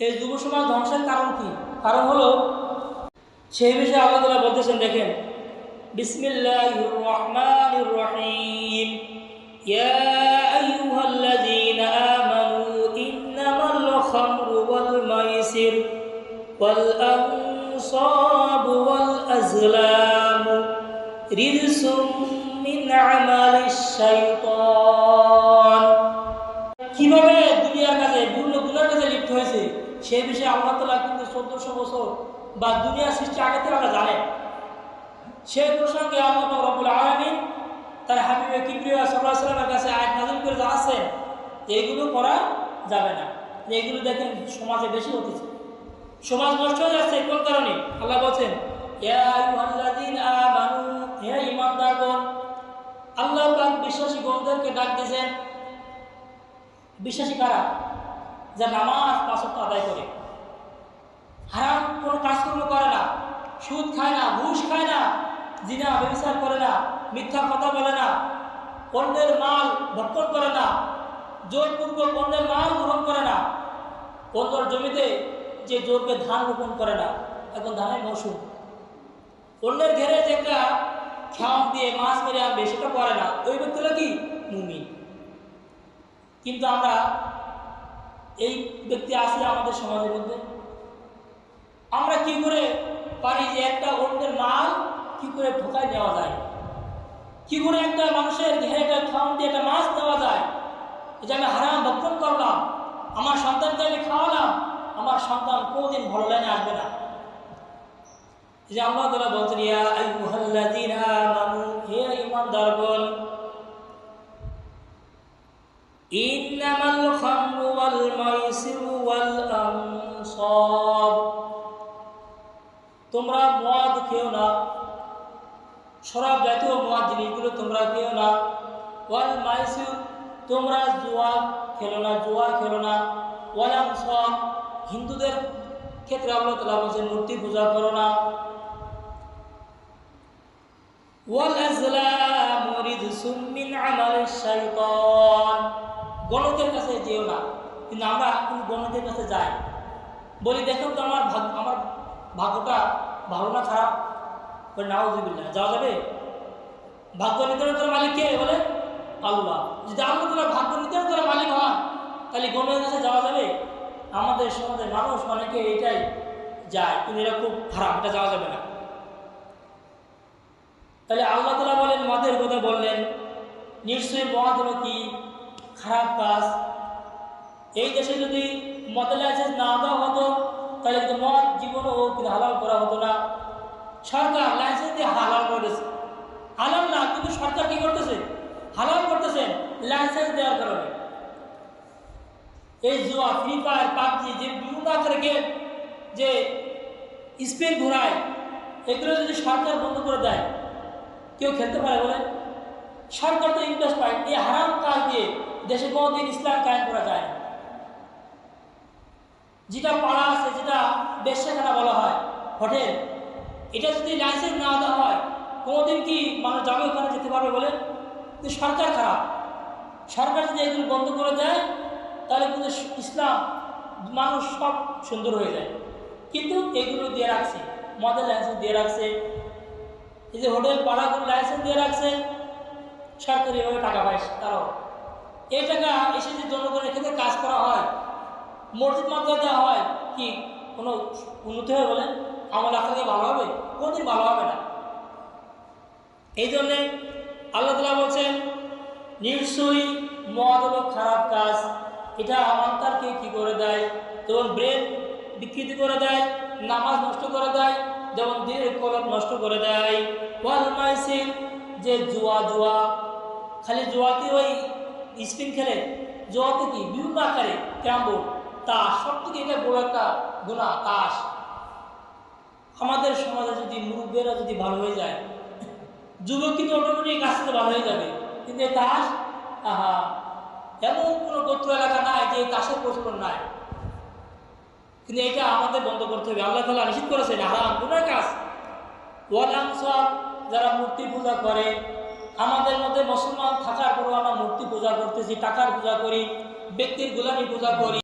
এই যুব সমাজ ধ্বংসের কারণ কি? কারণ হলো, সেই বিষয়ে আল্লাহ তালা বলতেছেন, দেখেন কীভাবে দুনিয়ার কাছে বিভিন্ন লিপ্ত হয়েছে, সেই বিষয়ে আল্লাহ তালা কিন্তু চোদ্দশো বছর বা দুনিয়া সৃষ্টি আগে থেকে আমরা জানেন। সেই প্রসঙ্গে আল্লাহ পাক রব্বুল আলমিন তার হাবিবে কিপ্রিয়া সাল্লাহ সাল্লামের কাছে আয়াত নাজিল করে জানাচ্ছেন এইগুলো করা যাবে না। এইগুলো দেখেন সমাজে বেশি হতেছে। সমাজ নষ্ট হয়ে যাচ্ছে কোন কারণে? আল্লাহ বলছেন আল্লাহ বিশ্বাসী গণদেরকে ডাক দিয়েছেন। বিশ্বাসী কারা? যা নামাজ পাঁচত্ব আদায় করে। হারাম কোনো কাজকর্ম করে না, সুদ খায় না, ঘুষ খায় না, জিনা, ব্যবচার করে না, মিথ্যা কথা বলে না, অন্যের মাল ভক্ষণ করে না জোরপূর্বক অন্যের মাল গ্রহণ করে না, অন্যর জমিতে যে জোরকে ধান রোপণ করে না, এখন ধানের মৌসুম। অন্যের ঘেরে যে একটা খেয়াম দিয়ে মাছ মেরে আনবে, সেটা করে না। ওই ব্যক্তিরা কি? মুমিন। কিন্তু আমরা এই ব্যক্তি আছে আমাদের সমাজের মধ্যে। আমরা কি করে পারি যে একটা অন্যের মাল কি করে ঢোকায় নেওয়া যায়? কি করে একটা মানুষের ঘেরে একটা খাওয়ান দিয়ে একটা মাছ দেওয়া যায়? যে আমি হারাম ভক্ষণ করলাম। আমার সন্তানকে আমি খাওয়ালাম। আমার সন্তান কোনোদিন ভালো লাইনে আসবে না। যে আল্লাহ তালা বলছেন, ইয়া আইয়ুহাল্লাযীনা হে ইন্নামাল আনসাব তোমরা মদ খেও না। শরাব জাতীয় মদ জিনিসগুলো তোমরা খেও না। ওয়াল মাইসির, তোমরা জুয়া খেলো না, জুয়া খেলো না। ওয়াল আনসাব হিন্দুদের ক্ষেত্রে আল্লাহ তালা বলছেন, মূর্তি পূজা করো না। গণকের কাছে যেও না। কিন্তু আমরা কিন্তু গণকের কাছে যাই বলি দেখুন তো আমার ভাগ, আমার ভাগ্যটা ভালো না খারাপ? বলে নাউজুবিল্লাহ যাওয়া যাবে? ভাগ্য নির্ধারণ করার মালিক কে? বলে, আল্লাহ। যদি আল্লাহ তালা ভাগ্য নির্ধারণ করার মালিক হন, তাহলে গণকের কাছে যাওয়া যাবে? আমাদের সমাজের মানুষ অনেকে এটাই যায়, কিন্তু এটা খুব খারাপ, এটা যাওয়া যাবে না। তাহলে আল্লাহ তালা বলেন, মদের কথা বললেন, নিশ্চয়ই হলো কি খারাপ কাজ এই দেশে যদি মদের লাইসেন্স না দেওয়া হতো, তাহলে কিন্তু মদ জীবনও কিন্তু হালাল করা হতো না। সরকার লাইসেন্স দিয়ে হালাল করেছে হালাল না, কিন্তু সরকার কি করতেছে? হালাল করতেছে লাইসেন্স দেওয়ার কারণে। এই জুয়া ফ্রি ফায়ার, পাবজি, যে বিভিন্ন আকারে গেম যে স্পিন ঘোরায়, এগুলো যদি সরকার বন্ধ করে দেয়, কেউ খেলতে পারে বলে? সরকার তো ইন্টারেস্ট পায়, এই হারাম কাজ দিয়ে দেশে কোনোদিন ইসলাম কায়েম করা যায় না। যেটা পাড়া আছে, যেটা বেশ্যাখানা বলা হয়, হোটেল, এটা যদি লাইসেন্স না দেওয়া হয়, কোনোদিন কি মানুষ যাবে ওখানে যেতে পারবে বলে? কিন্তু সরকার খারাপ। সরকার যদি এগুলো বন্ধ করে দেয়, তাহলে কিন্তু ইসলাম মানুষ সব সুন্দর হয়ে যায়। কিন্তু এগুলো দিয়ে রাখছে, মদের লাইসেন্স দিয়ে রাখছে, এই যে হোটেল, পাড়াগুলো লাইসেন্স দিয়ে রাখছে, সরকারি এভাবে টাকা পায় তারাও এই টাকা এসে যে জনগণের ক্ষেত্রে কাজ করা হয় মসজিদ দেওয়া হয় কি? কোনো উন্নতি হবে বলেন? আমার আপনাকে ভালো হবে? কোনোদিন ভালো হবে না। এই জন্যে আল্লাহ তালা বলছেন, নিশ্চয়ই মদ হলো খারাপ কাজ, এটা আমান্তারকে কি করে দেয়? যেমন ব্রেন বিকৃতি করে দেয়, নামাজ নষ্ট করে দেয়, যেমন দিনের কলম নষ্ট করে দেয়। ওয়াল যে জুয়া জুয়া, খালি জুয়াতে ওই স্পিন খেলে, জুয়াতে কি? বিভিন্ন আকারে ক্যাম্বোর্ড তাস সব থেকে এটা বড় একটা গুণা তাস। আমাদের সমাজে যদি মুরব্বীরা যদি ভালো হয়ে যায়, যুবক কিন্তু অটোমেটিক আস্তে ভালো হয়ে যাবে। কিন্তু এই তাস, আহা, এমন কোনো গোত্র এলাকা নাই যে তাসের প্রচলন নাই। কিন্তু এটা আমাদের বন্ধ করতে হবে। আল্লাহ তালা নিষিদ্ধ করেছেন, হারাম গুণের কাজ। ওয়ালাম সব যারা মূর্তি পূজা করে, আমাদের মধ্যে মুসলমান থাকার পরেও আমরা মূর্তি পূজা করতেছি, টাকার পূজা করি, ব্যক্তির গোলামি পূজা করি।